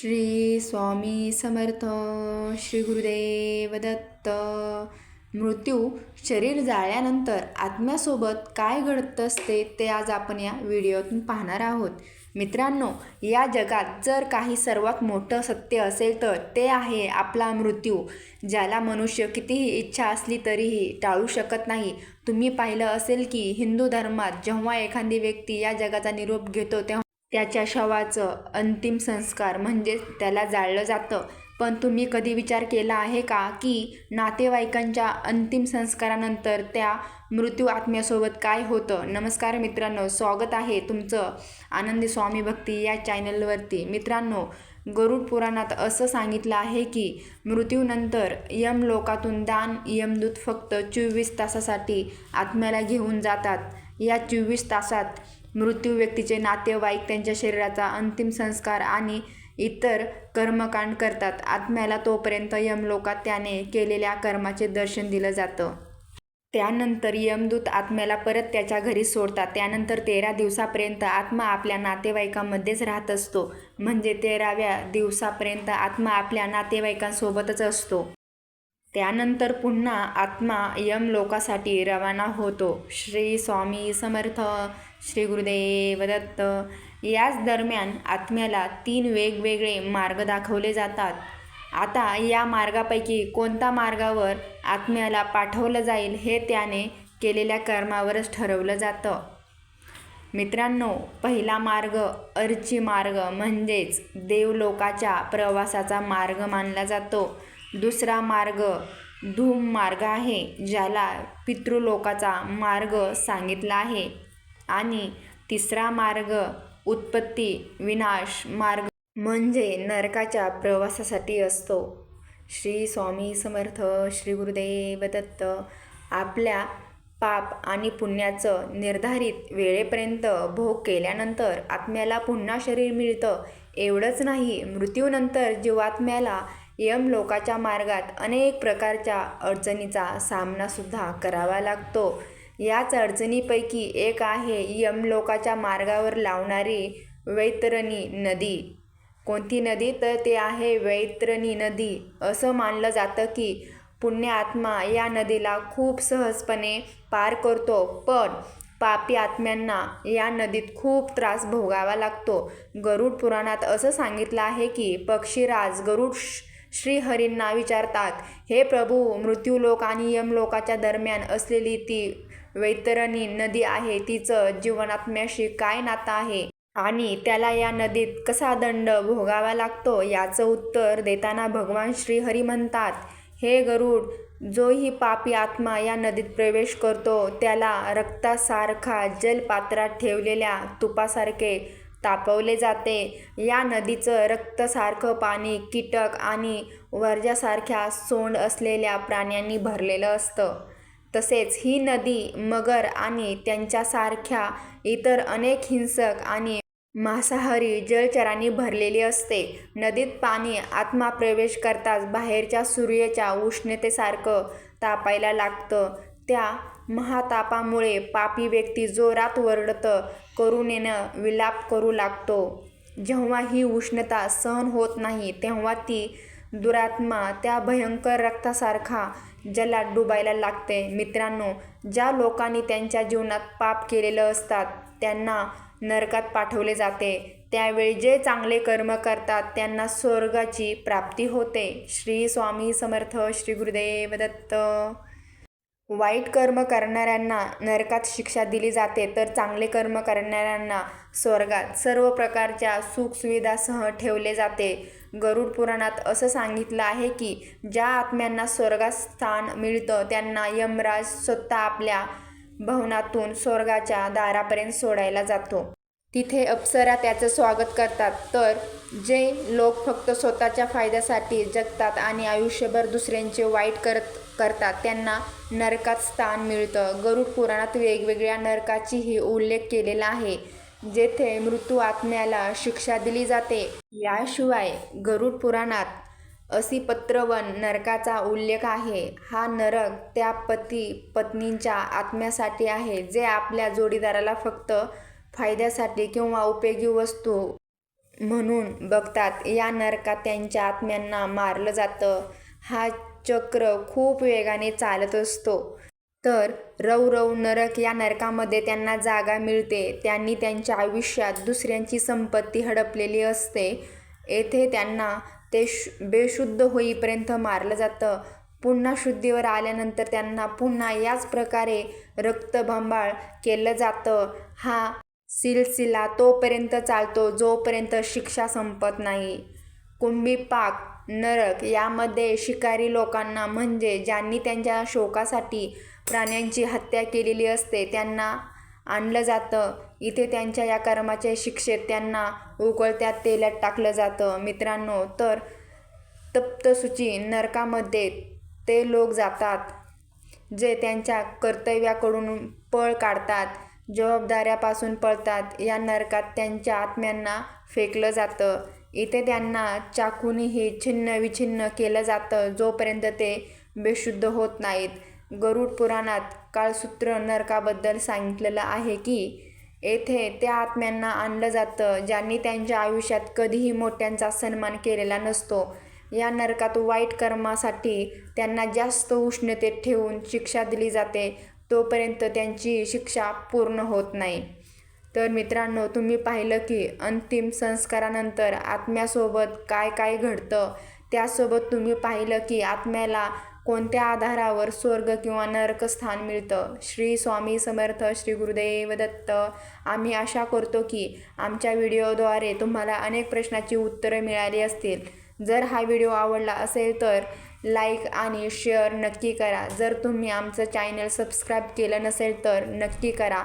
श्री स्वामी समर्थ श्री गुरुदेव दत्त. मृत्यू शरीर जाळल्यानंतर आत्म्यासोबत काय घडत असते ते आज आपण या व्हिडिओतून पाहणार आहोत. मित्रांनो या जगात जर काही सर्वात मोठं सत्य असेल तर ते आहे आपला मृत्यू. ज्याला मनुष्य कितीही इच्छा असली तरीही टाळू शकत नाही. तुम्ही पाहिलं असेल की हिंदू धर्मात जेव्हा एखादी व्यक्ती या जगाचा निरोप घेतो तेव्हा त्याच्या शवाचं अंतिम संस्कार म्हणजेच त्याला जाळलं जातं. पण तुम्ही कधी विचार केला आहे का की नातेवाईकांच्या अंतिम संस्कारानंतर त्या मृत्यू आत्म्यासोबत काय होतं? नमस्कार मित्रांनो स्वागत आहे तुमचं आनंदी स्वामी भक्ती या चॅनलवरती. मित्रांनो गरुड पुराणात असं सांगितलं आहे की मृत्यूनंतर यम लोकातून दान यमदूत फक्त चोवीस तासासाठी आत्म्याला घेऊन जातात. या चोवीस तासात मृत्यू व्यक्तीचे नातेवाईक त्यांच्या शरीराचा अंतिम संस्कार आणि इतर कर्मकांड करतात. आत्म्याला तोपर्यंत यमलोकात त्याने केलेल्या कर्माचे दर्शन दिलं जातं. त्यानंतर यमदूत आत्म्याला परत त्याच्या घरी सोडतात. त्यानंतर तेरा दिवसापर्यंत आत्मा आपल्या नातेवाईकांमध्येच राहत असतो. म्हणजे तेराव्या दिवसापर्यंत आत्मा आपल्या नातेवाईकांसोबतच असतो. त्यानंतर पुन्हा आत्मा यमलोकासाठी रवाना होतो. श्री स्वामी समर्थ श्री गुरुदेव दत्त. याच दरम्यान आत्म्याला तीन वेगवेगळे मार्ग दाखवले जातात. आता या मार्गापैकी कोणत्या मार्गावर आत्म्याला पाठवलं जाईल हे त्याने केलेल्या कर्मावरच ठरवलं जातं. मित्रांनो पहिला मार्ग अर्ची मार्ग म्हणजेच देवलोकाच्या प्रवासाचा मार्ग मानला जातो. दुसरा मार्ग धूम मार्ग आहे ज्याला पितृलोकाचा मार्ग सांगितला आहे. आणि तिसरा मार्ग उत्पत्ती विनाश मार्ग म्हणजे नरकाच्या प्रवासासाठी असतो. श्री स्वामी समर्थ श्री गुरुदेव दत्त आपल्या पाप आणि पुण्याचं निर्धारित वेळेपर्यंत भोग केल्यानंतर आत्म्याला पुन्हा शरीर मिळतं. एवढंच नाही मृत्यूनंतर जीवात्म्याला यमलोकाच्या मार्गात अनेक प्रकारच्या अडचणीचा सामनासुद्धा करावा लागतो. याच अडचणीपैकी एक आहे यमलोकाच्या मार्गावर लावणारी वैतरणी नदी. कोणती नदी? तर ते आहे वैतरणी नदी. असं मानलं जातं की पुण्यात्मा या नदीला खूप सहजपणे पार करतो पण पापी आत्म्यांना या नदीत खूप त्रास भोगावा लागतो. गरुड पुराणात असं सांगितलं आहे की पक्षीराज गरुड श्रीहरींना विचारतात हे प्रभू मृत्यूलोक आणि यमलोकाच्या दरम्यान असलेली ती वैतरणी नदी आहे तिचं जीवनात्म्याशी काय नातं आहे? आणि त्याला या नदीत कसा दंड भोगावा लागतो? याचं उत्तर देताना भगवान श्रीहरी म्हणतात हे गरुड जोही पापी आत्मा या नदीत प्रवेश करतो त्याला रक्तासारखा जलपात्रात ठेवलेल्या तुपासारखे तापवले जाते. या नदीचं रक्तसारखं पाणी कीटक आणि वर्ज्यासारख्या सोंड असलेल्या प्राण्यांनी भरलेलं असतं. तसेच ही नदी मगर आणि त्यांच्यासारख्या इतर अनेक हिंसक आणि मांसाहारी जलचरांनी भरलेली असते. नदीत पाणी आत्मा प्रवेश करताच बाहेरच्या सूर्याच्या उष्णतेसारखं तापायला लागतं. त्या महातापामुळे पापी व्यक्ती जोरात वरडत करुणेनं विलाप करू लागतो. जेव्हा ही उष्णता सहन होत नाही तेव्हा ती दुरात्मा त्या भयंकर रक्तासारखा जलात डुबायला लागते. मित्रांनो ज्या लोकांनी त्यांच्या जीवनात पाप केलेलं असतात त्यांना नरकात पाठवले जाते. त्यावेळी जे चांगले कर्म करतात त्यांना स्वर्गाची प्राप्ती होते. श्री स्वामी समर्थ श्री गुरुदेव दत्त वाईट कर्म करणाऱ्यांना नरकात शिक्षा दिली जाते तर चांगले कर्म करणाऱ्यांना स्वर्गात सर्व प्रकारच्या सुखसुविधासह ठेवले जाते. गरुड पुराणात असं सांगितलं आहे की ज्या आत्म्यांना स्वर्गात स्थान मिळतं त्यांना यमराज स्वतः आपल्या भवनातून स्वर्गाच्या दारापर्यंत सोडायला जातो. तिथे अप्सरा त्याचं स्वागत करतात तर जे लोक फक्त स्वतःच्या फायद्यासाठी जगतात आणि आयुष्यभर दुसऱ्यांचे वाईट करत करतात. त्यांना नरकात स्थान मिळतं. गरुड पुराणात वेगवेगळ्या नरकाचीही उल्लेख केलेला आहे जेथे मृत्यू आत्म्याला शिक्षा दिली जाते. याशिवाय गरुड पुराणात असिपत्रवन नरकाचा उल्लेख आहे. हा नरक त्या पती पत्नींच्या आत्म्यासाठी आहे जे आपल्या जोडीदाराला फक्त फायद्यासाठी किंवा उपयोगी वस्तू म्हणून बघतात. या नरकात त्यांच्या आत्म्यांना मारलं जातं. हा चक्र खूप वेगाने चालत असतो. तर रव नरक या नरकामध्ये त्यांना जागा मिळते. त्यांनी त्यांच्या आयुष्यात दुसऱ्यांची संपत्ती हडपलेली असते. येथे त्यांना ते शु बेशुद्ध होईपर्यंत मारलं जातं. पुन्हा शुद्धीवर आल्यानंतर त्यांना पुन्हा याच प्रकारे रक्तभांबाळ केलं जातं. हा सिलसिला तोपर्यंत चालतो जोपर्यंत शिक्षा संपत नाही. कुंभीपाक नरक यामध्ये शिकारी लोकांना म्हणजे ज्यांनी त्यांच्या शोकासाठी प्राण्यांची हत्या केलेली असते त्यांना आणलं जातं. इथे त्यांच्या या कर्माच्या शिक्षेत त्यांना उकळत्या तेलात टाकलं जातं. मित्रांनो तर तप्तसूची नरकामध्ये ते लोक जातात जे त्यांच्या कर्तव्याकडून पळ काढतात जबाबदाऱ्यापासून पळतात. या नरकात त्यांच्या आत्म्यांना फेकलं जातं. इथे त्यांना चाकूनेही छिन्न विछिन्न केलं जातं. जोपर्यंत ते बेशुद्ध होत नाहीत. गरुड पुराणात काळसूत्र नरकाबद्दल सांगितलेलं आहे की येथे त्या आत्म्यांना आणलं जातं ज्यांनी त्यांच्या आयुष्यात कधीही मोठ्यांचा सन्मान केलेला नसतो. या नरकात वाईट कर्मासाठी त्यांना जास्त उष्णतेत ठेवून शिक्षा दिली जाते. तोपर्यंत त्यांची शिक्षा पूर्ण होत नाही. तर मित्रांनो तुम्ही पाहिलं की अंतिम संस्कारानंतर आत्म्यासोबत काय काय घडतं? त्यासोबत तुम्ही पाहिलं की आत्म्याला कोणत्या आधारावर स्वर्ग किंवा नरकस्थान मिळतं? श्री स्वामी समर्थ श्री गुरुदेव दत्त आम्ही आशा करतो की आमच्या व्हिडिओद्वारे तुम्हाला अनेक प्रश्नाची उत्तरं मिळाली असतील. जर हा व्हिडिओ आवडला असेल तर लाईक आणि शेअर नक्की करा. जर तुम्ही आमचं चॅनल सबस्क्राईब केलं नसेल तर नक्की करा.